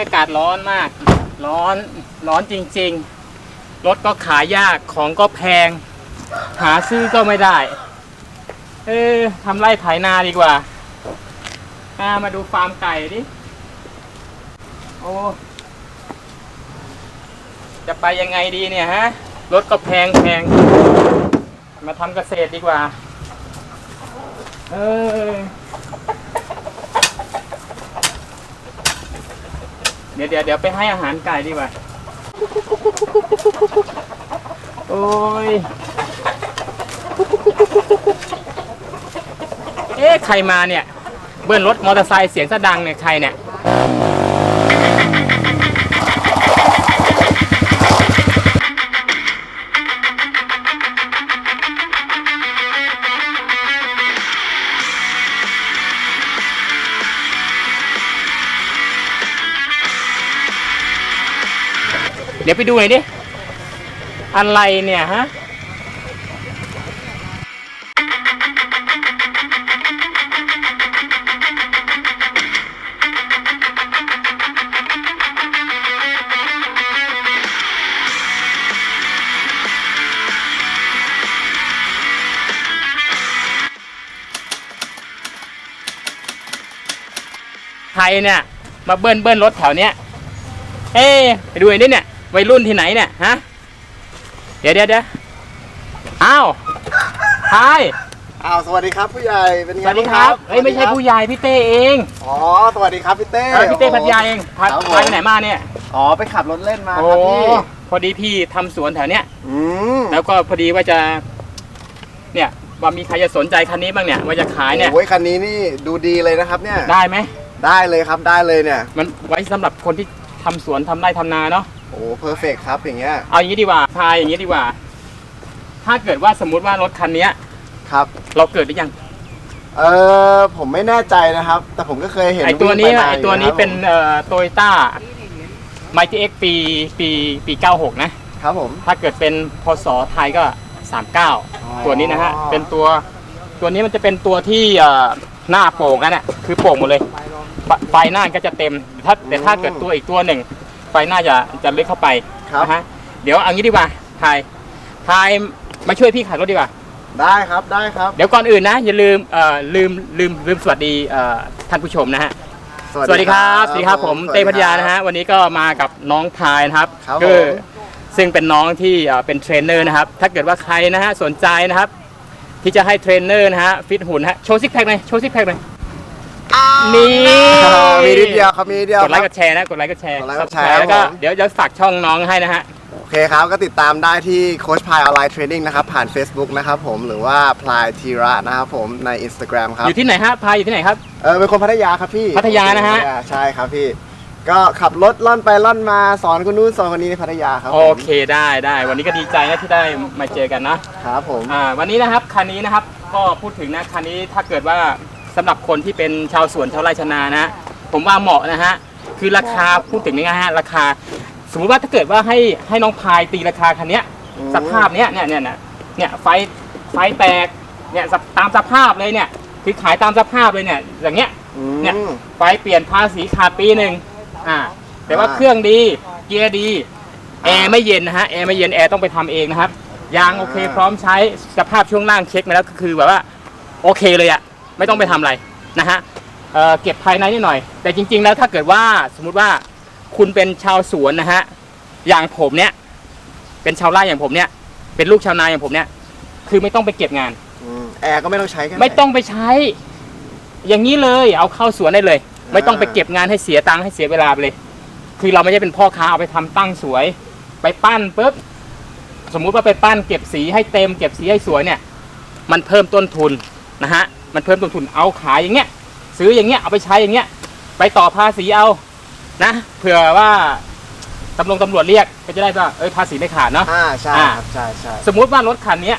ี้อากาศร้อนมาก ร้อนร้อนจริงๆ รถก็ขายยากของก็แพง หาซื้อก็ไม่ได้ เออทำไร่ไถนาดีกว่าอ่ามาดูฟาร์มไก่ดิ โอ้จะไปยังไงดีเนี่ยฮะ รถก็แพงแพง มาทำเกษตรดีกว่า เออ ดี๋ยวเดี๋ยวเดี๋ยวไปให้อาหารไก่ดีกว่า โอ้ย เอ๊ะใครมาเนี่ย เบิ้ลรถมอเตอร์ไซค์เสียงสะดังเนี่ยใครเนี่ย ดี๋ยวไปดูหน่อยดิ อะไรเนี่ยฮะใครเนี่ย มาเบิ้ลเบิ้ลรถแถวเนี้ย เอ๊ไปดูหน่อยดิเนี่ย วัยรุ่นที่ไหนเนี่ยฮะเดี๋ยวเดี๋ยวเดี๋ยวอ้าวฮายอ้าวสวัสดีครับผู้ใหญ่เป็นไงสวัสดีครับางเอ้ยไม่ใช่ผู้ใหญ่พี่เต้เองอ๋อสวัสดีครับพี่เต้เออพี่เต้พัทยาเองพาครับผมพาไปไหนมาเนี่ยอ๋อไปขับรถเล่นมาโอ้ครับพี่พอดีพี่ทำสวนแถวเนี้ยอืมแล้วก็พอดีว่าจะ เนี่ยว่ามีใครจะสนใจคันนี้บ้างเนี่ยว่าจะขายเนี่ยโอ้ยคันนี้นี่ดูดีเลยนะครับเนี่ยได้ไหมได้เลยครับได้เลยเนี่ยมันไว้สำหรับคนที่ทำสวนทำไร่ทำนาเนาะ โอ้เพอร์เฟกครับอย่างเงี้ยเอาอย่างนี้ดีกว่าพายอย่างนี้ดีกว่า ถ้าเกิดว่าสมมุติว่ารถคันเนี้ย ครับ เราเกิดหรือยัง เออผมไม่แน่ใจนะครับ แต่ผมก็เคยเห็นไอตัวนี้งปมาไอตัวนี้ยู่ะครับเป็นเอ่อโตโยต้าไมทีเอ็กปีปีปี 96 นะ ครับผม ถ้าเกิดเป็นพศไทยก็ 39 ตัวนี้นะฮะ เป็นตัวตัวนี้มันจะเป็นตัวที่เอ่อหน้าโป่งนั่นแหละคือโป่งหมดเลยไฟไฟหน้าก็จะเต็ม ถ้าแต่ถ้าเกิดตัวอีกตัวหนึ่ง ไฟหน้าจะจะลึกเข้าไปครับ นะฮะเดี๋ยวเอางี้ดีกว่าไทยไทยมาช่วยพี่ขายรถดีกว่า ได้ครับได้ครับ เดี๋ยวก่อนอื่นนะ อย่าลืมเอ่อลืมลืมลืมสวัสดีเอ่อท่านผู้ชมนะฮะ สวัสดีครับสวัสดีครับผมสวัสเต้ดีพัทยานะฮะวันนี้ก็มากับน้องพายนะครับครับก็ผมซึ่งเป็นน้องที่เอ่อเป็นเทรนเนอร์นะครับ ถ้าเกิดว่าใครนะฮะสนใจนะครับ ที่จะให้เทรนเนอร์นะฮะฟิตหุ่นฮะโชว์ซิกแพคหน่อยโชว์ซิกแพคหน่อย นี่ อ่ามีนิดเดียวครับมีนิดเดียวกดไลคค์รับกดแชร์นะกดไลค์กดแชร์กดไลค์กดแชร์ Subscribe แล้วก็ครับผม เดี๋ยวจะฝากช่องน้องให้นะฮะ โอเคครับ ก็ติดตามได้ที่โค้ชพายออนไลน์เทรนนิ่งนะครับ ผ่าน Facebook นะครับผมหรือว่าพลายทีระนะครับผมใน Instagram ครับ อยู่ที่ไหนฮะพายอยู่ที่ไหนครับ เออเป็นคนพัทยาครับพี่พัทยานะฮะ พัทยาใช่ครับพี่ ก็ขับรถล่อนไปล่อนมาสอนคนนู้นสอนคนนี้ในพัทยาครับผมโอเคได้ได้วันนี้ก็ดีใจนะที่ได้มาเจอกันนะ ครับผม อ่าวันนี้นะครับคันนี้นะครับก็พูดถึงนะคันนี้ถ้าเกิดว่า สำหรับคนที่เป็นชาวสวนชาวไร่ชาวนานะผมว่าเหมาะนะฮะคือราคาพูดถึงง่ายๆฮะราคา สมมุติว่าถ้าเกิดว่าให้ให้น้องพายตีราคาคันเนี้ยอืมสภาพเนี้ยเนี่ยเนี่ยเนี่ยเนี่ยไฟไฟแตกเนี่ยสภตามสภาพเลยเนี่ยคือขายตามสภาพเลยเนี่ยอย่างเงี้ยอืม เนี่ยไฟเปลี่ยนภาษีขาดปีหนึ่งอ่าแต่ว่าอ่า เครื่องดีเกียร์ดีแอร์ไม่เย็นนะฮะแอร์ไม่เย็นแอร์ต้องไปทำเองนะครับยางโอเคพร้อมใช้สภาพช่วงล่างเช็คมาแล้วก็คือแบบว่าโอเคเลยอะ ไม่ต้องไปทำอะไรนะฮะเอ่อเก็บภายในนิดหน่อย แต่จริง ๆ แล้วถ้าเกิดว่าสมมุติว่าคุณเป็นชาวสวนนะฮะอย่างผมเนี่ยเป็นชาวไร่อย่างผมเนี่ยเป็นลูกชาวนาอย่างผมเนี่ยคือไม่ต้องไปเก็บงานอืมแอร์ก็ไม่ต้องใช้แค่ไหนไม่ต้องไปใช้ อย่างนี้เลยเอาเข้าสวนได้เลย ไม่ต้องไปเก็บงานให้เสียตังค์ให้เสียเวลาไปเลย คือเราไม่ใช่เป็นพ่อค้าเอาไปทำตั้งสวย ไปปั้นปุ๊บสมมุติว่าไปปั้นเก็บสีให้เต็มเก็บสีให้สวยเนี่ย มันเพิ่มต้นทุนนะฮะ มันเพิ่มต้นทุนเอาขายอย่างเงี้ย ซื้ออย่างเงี้ยเอาไปใช้อย่างเงี้ย ไปต่อภาษีเอานะเผื่อว่าตำรวจตำรวจเรียกก็จะได้ว่าเอ้ยภาษีไม่ขาดเนาะอ่าใช่อ่าครับใช่ใช่สมมุติว่ารถคันเนี้ย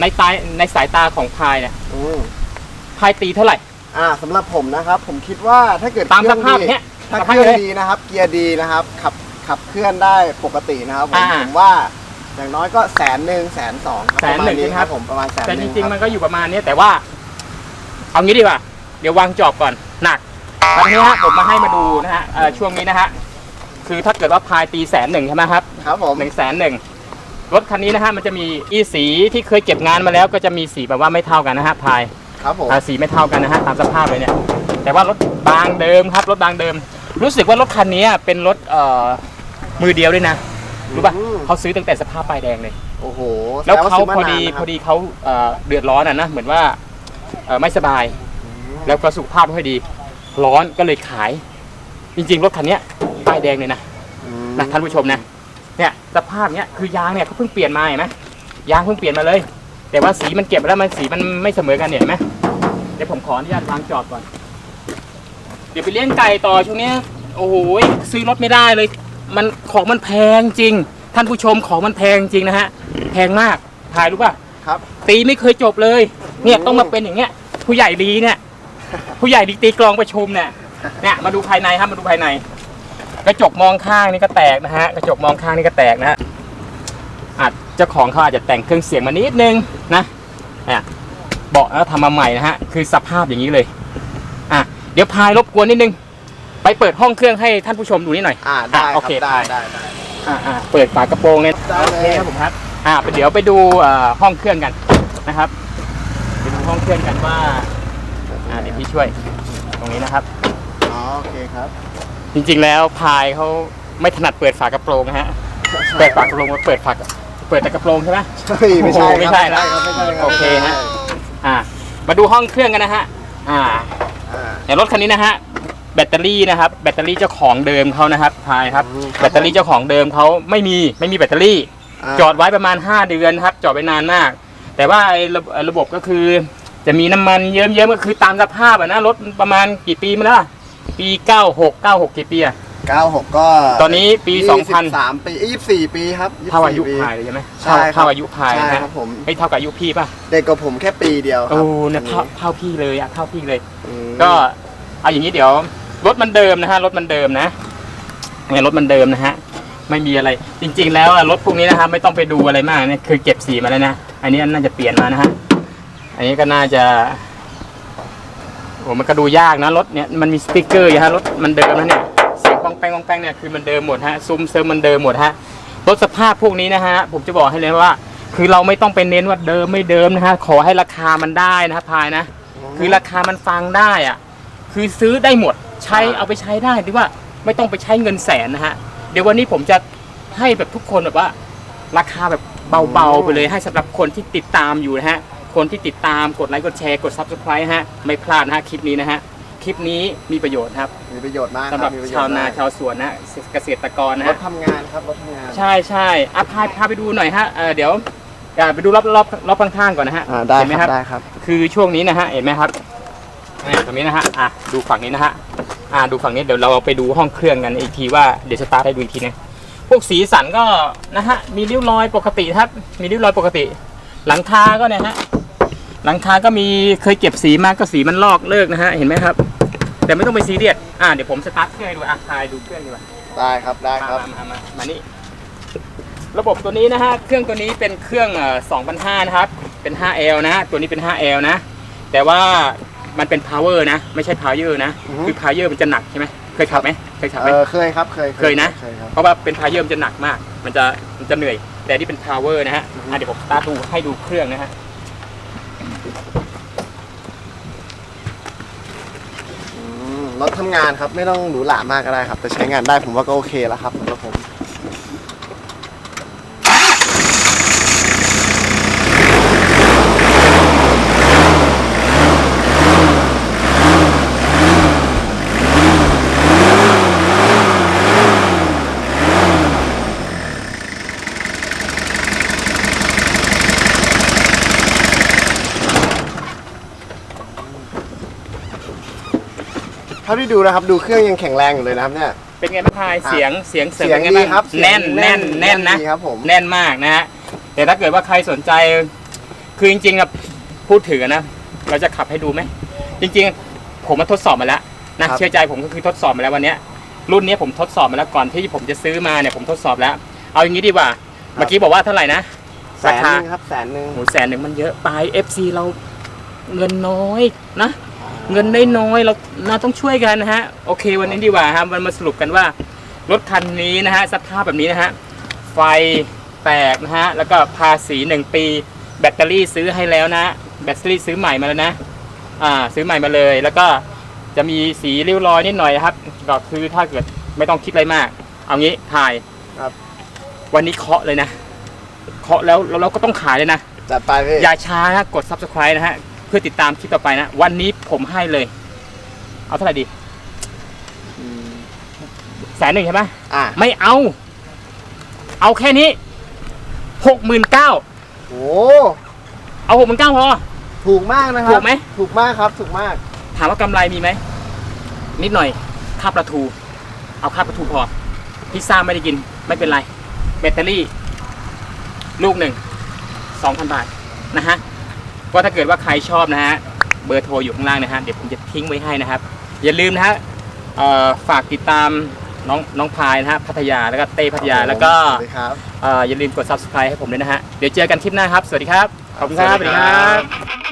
ในตายในสายตาของพายเนี่ยอืมพายตีเท่าไหร่ อ่าสำหรับผมนะครับ ผมคิดว่าถ้าเกิดตามเคสรื่องภาพดีเนี้ยถ้าสเคภาพรื่องเลยดีนะครับ เกียร์ดีนะครับขับขับเคลื่อนได้ปกตินะครับผมอ่าผมว่าอย่างน้อยก็แสนหนึ่งแสนสองครับแสนหนึ่งประมาณใช่ไหมครับผมประมาณแสนแต่หจนึ่งริงๆคมัรับนก็อยู่ประมาณเนี้ยแต่ว่า เอางี้ดีกว่า เดี๋ยววางจอบก่อนหนักตอนนี้ฮะผมมาให้มาดูนะฮะเอ่อช่วงนี้นะฮะคือถ้าเกิดว่าพายตีแสนหนึ่งใช่ไหมครับครับผม หนึ่งแสนหนึ่งรถคันนี้นะฮะมันจะมีอีสีที่เคยเก็บงานมาแล้ว ก็จะมีสีแบบว่าไม่เท่ากันนะฮะพาย ครับผม อ่าสีไม่เท่ากันนะฮะตามสภาพเลยเนี่ย แต่ว่ารถบางเดิมครับรถบางเดิม รู้สึกว่ารถคันนี้เป็นรถเอ่อมือเดียวด้วยนะรู้ป่ะอืม เขาซื้อตั้งแต่สภาพป้ายแดงเลย โอ้โหแล้วสดงเขาซื้มพอดีนนนะพครัอบดีเขาเอ่อเดือดร้อนอะนะเหมือนว่าเอ่อ ไม่สบาย แล้วก็สุขภาพไม่ค่อยดี ร้อนก็เลยขาย จริงๆ รถคันเนี้ยป้ายแดงเลยนะอืมนะท่านผู้ชมนะเนี่ยสภาพเนี้ยคือยางเนี่ยเขาเพิ่งเปลี่ยนมาเห็นไหมยางเพิ่งเปลี่ยนมาเลย แต่ว่าสีมันเก็บแล้วมันสีมันไม่เสมอกันเนี่ยเห็นไหมเดี๋ยวผมขออนุญาตวางจอบก่อน เดี๋ยวไปเลี้ยงไก่ต่อช่วงเนี้ยโอ้โหซื้อรถไม่ได้เลย มันของมันแพงจริง ท่านผู้ชมของมันแพงจริงนะฮะแพงมากถ่ายรู้ป่ะครับ ตีไม่เคยจบเลย เนี่ยต้องมาเป็นอย่างเงี้ย ผู้ใหญ่ดีเนี่ย ผู้ใหญ่ดีตีกลองประชุมเนี่ยเนี่ยมาดูภายในครับมาดูภายใน กระจกมองข้างนี่ก็แตกนะฮะกระจกมองข้างนี่ก็แตกนะฮะอาจเจ้าของเขาอาจจะแต่งเครื่องเสียงมานิดนึงนะเนี่ยเบาะแล้วทำมาใหม่นะฮะคือสภาพอย่างนี้เลยอะเดี๋ยวพายรบกวนนิดนึง ไปเปิดห้องเครื่องให้ท่านผู้ชมดูนิดหน่อยอ่าได้คโอรับเคได้ได้ได้ได้อ่าอ่าเปิดฝากระโปรงเลยได้เลยโอเคครับผมครับอ่าเดี๋ยวไปดูเอ่อห้องเครื่องกันนะครับไปดูห้ องเครื่องกันว่าอ่าเดี๋ยวพี่ช่วยตรงนี้นะครับ อ๋อโอเคครับ จริงๆแล้วพายเขาไม่ถนัดเปิดฝากระโปรงนะฮะเปิดฝากระโปรงมาเปิดฝากเปิดแต่กระโปรงใช่ไหมเฮ้ยไม่ใช่โอ้โหไม่ใช่แล้วครับไม่ใช่รับโอเคฮะอ่ามาดูห้องเครื่องกันนะฮะอ่าอ่าในรถคันนี้นะฮะแบตเตอรี่นะครับแบตเตอรี่เจ้าของเดิมเขานะครับพายครับอืมแบตเตอรี่เจ้าของเดิมเขาไม่มีไม่มีแบตเตอรี่าจอดไว้ประมาณ 5 เดือนครับ จอดไว้นานมาก แต่ว่าไอ้ระไอ้ระบบก็คือ จะมีน้ำมันเยิ้มๆก็คือตามสภาพอะนะรถประมาณกี่ปีมาแล้วอะปี96 96กี่ปีอะ96ก็ตอนนี้ปี23ปีเอ้ย24ปีครับเท่าอายุปีพายเลยใช่ไหมใช่ครับเท่าอายุพายใช่นะฮะครับผมไม่เท่ากับอายุพี่ป่ะเด็กกว่าผมแค่ปีเดียวคโอ้รับเนี่ยเท่าเท่าพี่เลยอะเท่าพี่เลยอืมก็เอาอย่างนี้เดี๋ยวรถมันเดิมนะฮะรถมันเดิมนะเนี่ยรถมันเดิมนะฮะไม่มีอะไรจริง ๆ แล้วอะรถพวกนี้นะฮะไม่ต้องไปดูอะไรมากเนี่ยคือเก็บสีมาแล้วนะอันนี้น่าจะเปลี่ยนมานะฮะ อันนี้ก็น่าจะโอ้มันก็ดูยากนะรถเนี่ยมันมีสติ๊กเกอร์อยู่ฮะรถมันเดิมนะเนี่ยเสียงปองแปงปองแปงเนี่ยคือมันเดิมหมดฮะซุ้มเซิร์มมันเดิมหมดฮะรถสภาพพวกนี้นะฮะผมจะบอกให้เลยว่า คือเราไม่ต้องไปเน้นว่าเดิมไม่เดิมนะฮะขอให้ราคามันได้นะฮะพายนะ คือราคามันฟังได้อะคือซื้อได้หมดใช้เอาไปใช้ได้ที่ว่าไม่ต้องไปใช้เงินแสนนะฮะเดี๋ยววันนี้ผมจะให้แบบทุกคนแบบว่า ราคาแบบเบาๆไปเลยให้สำหรับคนที่ติดตามอยู่นะฮะ คนที่ติดตามกดไลค์กดแชร์กด subscribe ฮะไม่พลาดนะฮะคลิปนี้นะฮะคลิปนี้มีประโยชน์ครับมีประโยชน์มากสำหรับคมีประโยชชาวน์นามกชาวสวนนะเกษตรกรนะรถฮะทำงานครับรถทำงาน ใช่ใช่อะพาพาไปดูหน่อยฮะเอ่อเดี๋ยวอ่าไปดูรอบรอบรอบข้างๆก่อนนะฮะอ่าได้เห็นไหมคครัรับบได้ครับ คือช่วงนี้นะฮะเห็นไหมครับเนี่ยตรงนี้นะฮะอะดูฝั่งนี้นะฮะอ่าดูฝั่งนี้เดี๋ยวเราไปดูห้องเครื่องกันอีกทีว่าเดี๋ยวสตาร์ทให้ดูอีกทีนะพวกสีสันก็นะฮะมีริ้วรอยปกติครับ มีริ้วรอยปกติ หลังคาก็เนี่ยฮะ หลังคาก็มีเคยเก็บสีมาก็สีมันลอกเลิกนะฮะเห็นไหมครับ แต่ไม่ต้องไปซีเรียสอ่าเดี๋ยวผมสตาร์ทเครื่องให้ดูอะทายดูเครื่องดีกว่าได้ครับได้ครับ มามามามานี่ระบบตัวนี้นะฮะเครื่องตัวนี้เป็นเครื่องเอ่อ2,500นะครับ เป็น 5L นะ ตัวนี้เป็น 5L นะ แต่ว่ามันเป็น power นะ ไม่ใช่ power นะ อือฮึ คือ power มันจะหนักใช่ไหมเคยขับไหมเคยขับไหเอมอเคยครับเคยเคยนะ เคยครับ เพราะว่าเป็น power มันจะหนักมาก มันจะมันจะเหนื่อย แต่นี่เป็น power นะฮะอือฮึอะเดี๋ยวผมสตาร์ทดูให้ดูเครื่องนะฮะ อืม รถทำงานครับ ไม่ต้องหรูหรามากก็ได้ครับ แต่ใช้งานได้ผมว่าก็โอเคแล้วครับสำหรับผมาที่ดูนะครับดูเครื่องยังแข็งแรงอยู่เลยนะครับเนี่ย เป็นไงบ้างพายเสียงเสียงเสริมเสียงเป็นไงดีบ้างครับเสียงแน่นแน่นแน่นนะดีครับผม แน่นมากนะฮะแต่ถ้าเกิดว่าใครสนใจ คือจริงๆอะพูดถือนะ เราจะขับให้ดูไหมจริงๆ ผมมาทดสอบมาแล้วนะเชื่อใจผมก็คือทดสอบมาแล้ววันเนี้ย รุ่นเนี้ยผมทดสอบมาแล้วก่อนที่ผมจะซื้อมาเนี่ยผมทดสอบแล้ว เอาอย่างนี้ดีกว่า เมื่อกี้บอกว่าเท่าไหร่นะแสนหนึงครับแสนหนึ่งโหแสนหนึ่งมันเยอะไป FC เราเงินน้อยนะ เงินน้อยๆเราเราต้องช่วยกันนะฮะโอเค วันนี้ดีกว่าครับมันมาสรุปกันว่ารถคันนี้นะฮะสภาพแบบนี้นะฮะไฟแตกนะฮะแล้วก็ภาษีหนึ่งปี แบตเตอรี่ซื้อให้แล้วนะ แบตเตอรี่ซื้อใหม่มาแล้วนะอ่าซื้อใหม่มาเลย แล้วก็จะมีสีริ้วรอยนิดหน่อยนะครับก็คือถ้าเกิดไม่ต้องคิดอะไรมาก เอางี้ถ่ายครับ วันนี้เคาะเลยนะเคาะแล้วแล้วเราก็ต้องขายเลยนะจัดไปพี่อย่าช้านะกด subscribe นะฮะเพื่อติดตามคลิปต่อไปนะ วันนี้ผมให้เลย เอาเท่าไหร่ดีแสนหนึ่งใช่ไหมอะไม่เอา เอาแค่นี้หกหมื่นเก้าโอ้เอาหกหมื่นเก้าพอ ถูกมากนะครับถูกไหม ถูกมากครับ ถูกมาก ถามว่ากำไรมีไหม นิดหน่อยค่าปลาทู เอาค่าปลาทูพอ พิซซ่าไม่ได้กิน ไม่เป็นไร แบตเตอรี่ ลูกหนึ่งสองพันบาท นะฮะ ก็ถ้าเกิดว่าใครชอบนะฮะเบอร์โทรอยู่ข้างล่างนะฮะเดี๋ยวผมจะทิ้งไว้ให้นะครับ อย่าลืมนะฮะเอ่อฝากติดตามน้องน้องพายนะฮะพัทยาแล้วก็เต้พัทยาแล้วก็สวัสดีครับเอ่ออย่าลืมกด subscribe ให้ผมด้วยนะฮะเดี๋ยวเจอกันคลิปหน้าครับ สวัสดีครับขอบคุณครับสวัสดีครับสวัสดีครับ